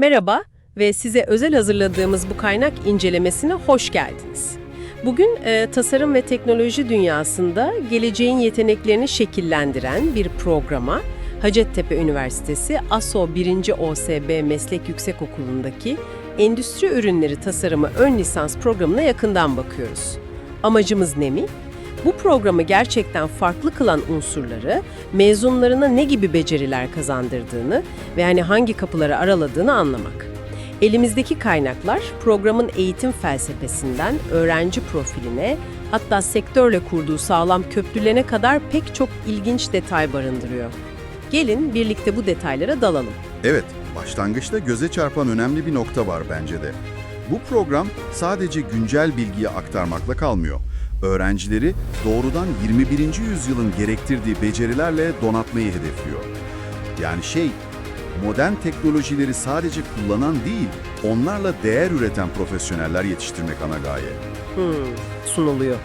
Merhaba ve size özel hazırladığımız bu kaynak incelemesine hoş geldiniz. Bugün e, tasarım ve teknoloji dünyasında geleceğin yeteneklerini şekillendiren bir programa Hacettepe Üniversitesi ASO 1. OSB Meslek Yüksekokulu'ndaki Endüstri Ürünleri Tasarımı Ön Lisans programına yakından bakıyoruz. Amacımız ne mi? Bu programı gerçekten farklı kılan unsurları, mezunlarına ne gibi beceriler kazandırdığını ve yani hangi kapıları araladığını anlamak. Elimizdeki kaynaklar programın eğitim felsefesinden öğrenci profiline, hatta sektörle kurduğu sağlam köprülerine kadar pek çok ilginç detay barındırıyor. Gelin birlikte bu detaylara dalalım. Evet, başlangıçta göze çarpan önemli bir nokta var bence de. Bu program sadece güncel bilgiyi aktarmakla kalmıyor. Öğrencileri doğrudan 21. yüzyılın gerektirdiği becerilerle donatmayı hedefliyor. Yani şey, modern teknolojileri sadece kullanan değil, onlarla değer üreten profesyoneller yetiştirmek ana gaye. Hmm, sunuluyor.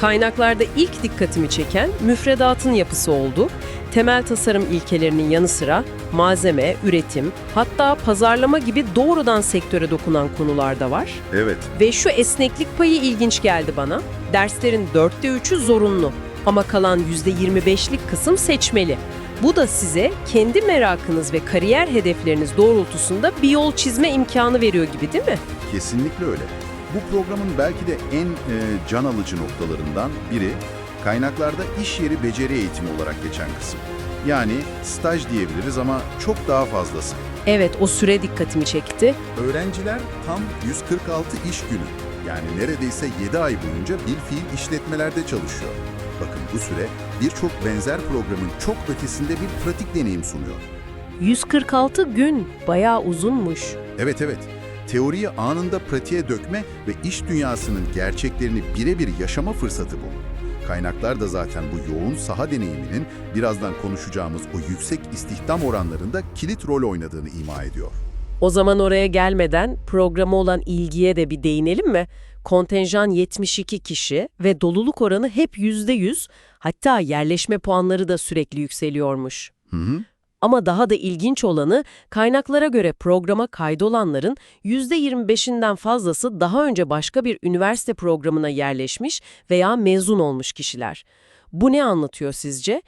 Kaynaklarda ilk dikkatimi çeken müfredatın yapısı oldu. Temel tasarım ilkelerinin yanı sıra malzeme, üretim, hatta pazarlama gibi doğrudan sektöre dokunan konular da var. Evet, Ve şu esneklik payı ilginç geldi bana. Derslerin dörtte üçü zorunlu ama kalan yüzde 25'lik kısım seçmeli. Bu da size kendi merakınız ve kariyer hedefleriniz doğrultusunda bir yol çizme imkanı veriyor gibi değil mi? Kesinlikle öyle. Bu programın belki de en e, can alıcı noktalarından biri kaynaklarda iş yeri beceri eğitimi olarak geçen kısım. Yani staj diyebiliriz ama çok daha fazlası. Evet o süre dikkatimi çekti. Öğrenciler tam 146 iş günü yani neredeyse 7 ay boyunca bir fiil işletmelerde çalışıyor. Bakın bu süre birçok benzer programın çok ötesinde bir pratik deneyim sunuyor. 146 gün bayağı uzunmuş. Evet evet, teoriyi anında pratiğe dökme ve iş dünyasının gerçeklerini birebir yaşama fırsatı bu. Kaynaklar da zaten bu yoğun saha deneyiminin birazdan konuşacağımız o yüksek istihdam oranlarında kilit rol oynadığını ima ediyor. O zaman oraya gelmeden programa olan ilgiye de bir değinelim mi? Kontenjan 72 kişi ve doluluk oranı hep %100, hatta yerleşme puanları da sürekli yükseliyormuş. Hı hı. Ama daha da ilginç olanı kaynaklara göre programa kaydolanların %25'inden fazlası daha önce başka bir üniversite programına yerleşmiş veya mezun olmuş kişiler. Bu ne anlatıyor sizce?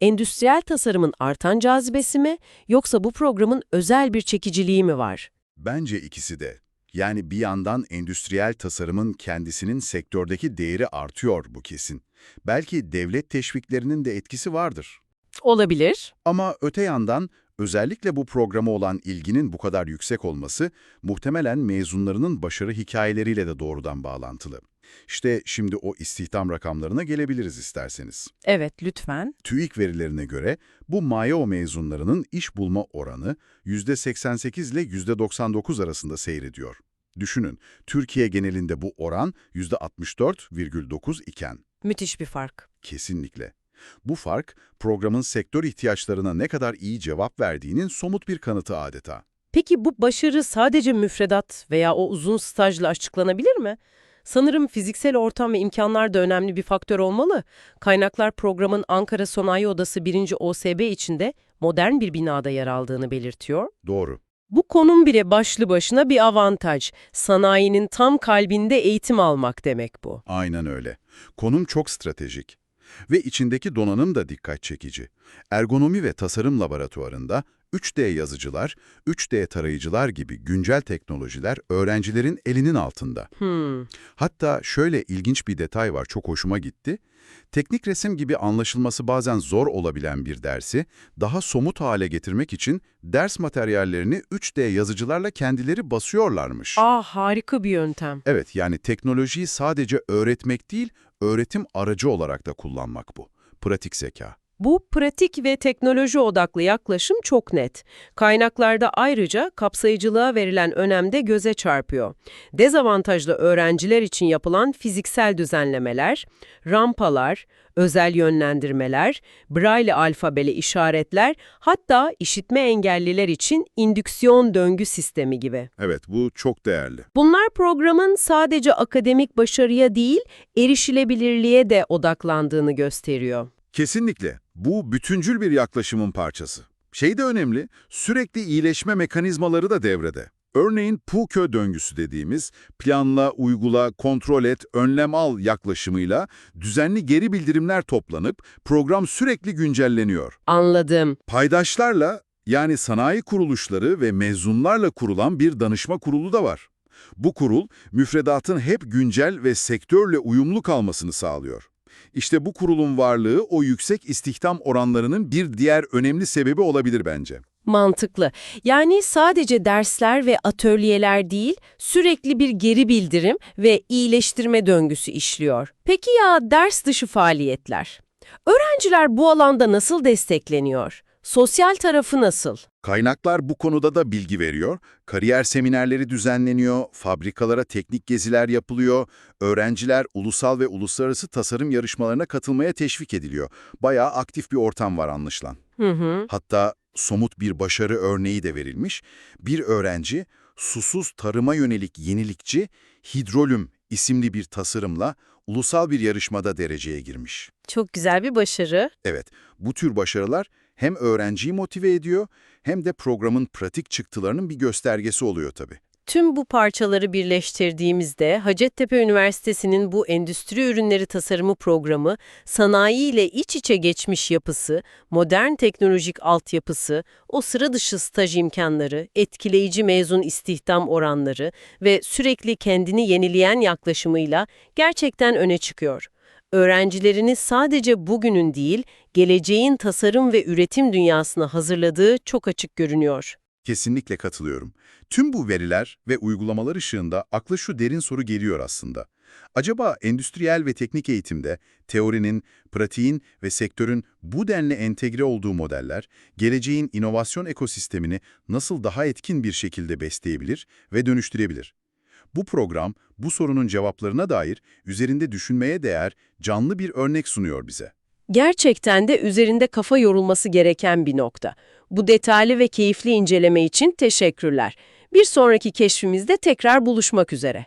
Endüstriyel tasarımın artan cazibesi mi yoksa bu programın özel bir çekiciliği mi var? Bence ikisi de. Yani bir yandan endüstriyel tasarımın kendisinin sektördeki değeri artıyor bu kesin. Belki devlet teşviklerinin de etkisi vardır. Olabilir. Ama öte yandan özellikle bu programa olan ilginin bu kadar yüksek olması muhtemelen mezunlarının başarı hikayeleriyle de doğrudan bağlantılı. İşte şimdi o istihdam rakamlarına gelebiliriz isterseniz. Evet, lütfen. TÜİK verilerine göre bu MAYO mezunlarının iş bulma oranı %88 ile %99 arasında seyrediyor. Düşünün, Türkiye genelinde bu oran %64,9 iken. Müthiş bir fark. Kesinlikle. Bu fark, programın sektör ihtiyaçlarına ne kadar iyi cevap verdiğinin somut bir kanıtı adeta. Peki bu başarı sadece müfredat veya o uzun stajla açıklanabilir mi? Sanırım fiziksel ortam ve imkanlar da önemli bir faktör olmalı. Kaynaklar programın Ankara Sanayi Odası 1. OSB içinde modern bir binada yer aldığını belirtiyor. Doğru. Bu konum bile başlı başına bir avantaj. Sanayinin tam kalbinde eğitim almak demek bu. Aynen öyle. Konum çok stratejik. Ve içindeki donanım da dikkat çekici. Ergonomi ve tasarım laboratuvarında 3D yazıcılar, 3D tarayıcılar gibi güncel teknolojiler öğrencilerin elinin altında. Hmm. Hatta şöyle ilginç bir detay var, çok hoşuma gitti. Teknik resim gibi anlaşılması bazen zor olabilen bir dersi daha somut hale getirmek için ders materyallerini 3D yazıcılarla kendileri basıyorlarmış. Aa harika bir yöntem. Evet, yani teknolojiyi sadece öğretmek değil, öğretim aracı olarak da kullanmak bu. Pratik zeka. Bu pratik ve teknoloji odaklı yaklaşım çok net. Kaynaklarda ayrıca kapsayıcılığa verilen önem de göze çarpıyor. Dezavantajlı öğrenciler için yapılan fiziksel düzenlemeler, rampalar, özel yönlendirmeler, braille alfabeli işaretler, hatta işitme engelliler için indüksiyon döngü sistemi gibi. Evet, bu çok değerli. Bunlar programın sadece akademik başarıya değil, erişilebilirliğe de odaklandığını gösteriyor. Kesinlikle. Bu bütüncül bir yaklaşımın parçası. Şey de önemli, sürekli iyileşme mekanizmaları da devrede. Örneğin PUKÖ döngüsü dediğimiz planla, uygula, kontrol et, önlem al yaklaşımıyla düzenli geri bildirimler toplanıp program sürekli güncelleniyor. Anladım. Paydaşlarla yani sanayi kuruluşları ve mezunlarla kurulan bir danışma kurulu da var. Bu kurul müfredatın hep güncel ve sektörle uyumlu kalmasını sağlıyor. İşte bu kurulun varlığı o yüksek istihdam oranlarının bir diğer önemli sebebi olabilir bence. Mantıklı. Yani sadece dersler ve atölyeler değil, sürekli bir geri bildirim ve iyileştirme döngüsü işliyor. Peki ya ders dışı faaliyetler? Öğrenciler bu alanda nasıl destekleniyor? Sosyal tarafı nasıl? Kaynaklar bu konuda da bilgi veriyor. Kariyer seminerleri düzenleniyor, fabrikalara teknik geziler yapılıyor, öğrenciler ulusal ve uluslararası tasarım yarışmalarına katılmaya teşvik ediliyor. Bayağı aktif bir ortam var anlaşılan. Hı hı. Hatta somut bir başarı örneği de verilmiş. Bir öğrenci susuz tarıma yönelik yenilikçi hidrolüm isimli bir tasarımla ulusal bir yarışmada dereceye girmiş. Çok güzel bir başarı. Evet, bu tür başarılar hem öğrenciyi motive ediyor hem de programın pratik çıktılarının bir göstergesi oluyor tabii. Tüm bu parçaları birleştirdiğimizde Hacettepe Üniversitesi'nin bu endüstri ürünleri tasarımı programı, sanayi ile iç içe geçmiş yapısı, modern teknolojik altyapısı, o sıra dışı staj imkanları, etkileyici mezun istihdam oranları ve sürekli kendini yenileyen yaklaşımıyla gerçekten öne çıkıyor. Öğrencilerini sadece bugünün değil, geleceğin tasarım ve üretim dünyasına hazırladığı çok açık görünüyor. Kesinlikle katılıyorum. Tüm bu veriler ve uygulamalar ışığında akla şu derin soru geliyor aslında. Acaba endüstriyel ve teknik eğitimde teorinin, pratiğin ve sektörün bu denli entegre olduğu modeller, geleceğin inovasyon ekosistemini nasıl daha etkin bir şekilde besleyebilir ve dönüştürebilir? Bu program, bu sorunun cevaplarına dair üzerinde düşünmeye değer canlı bir örnek sunuyor bize. Gerçekten de üzerinde kafa yorulması gereken bir nokta. Bu detaylı ve keyifli inceleme için teşekkürler. Bir sonraki keşfimizde tekrar buluşmak üzere.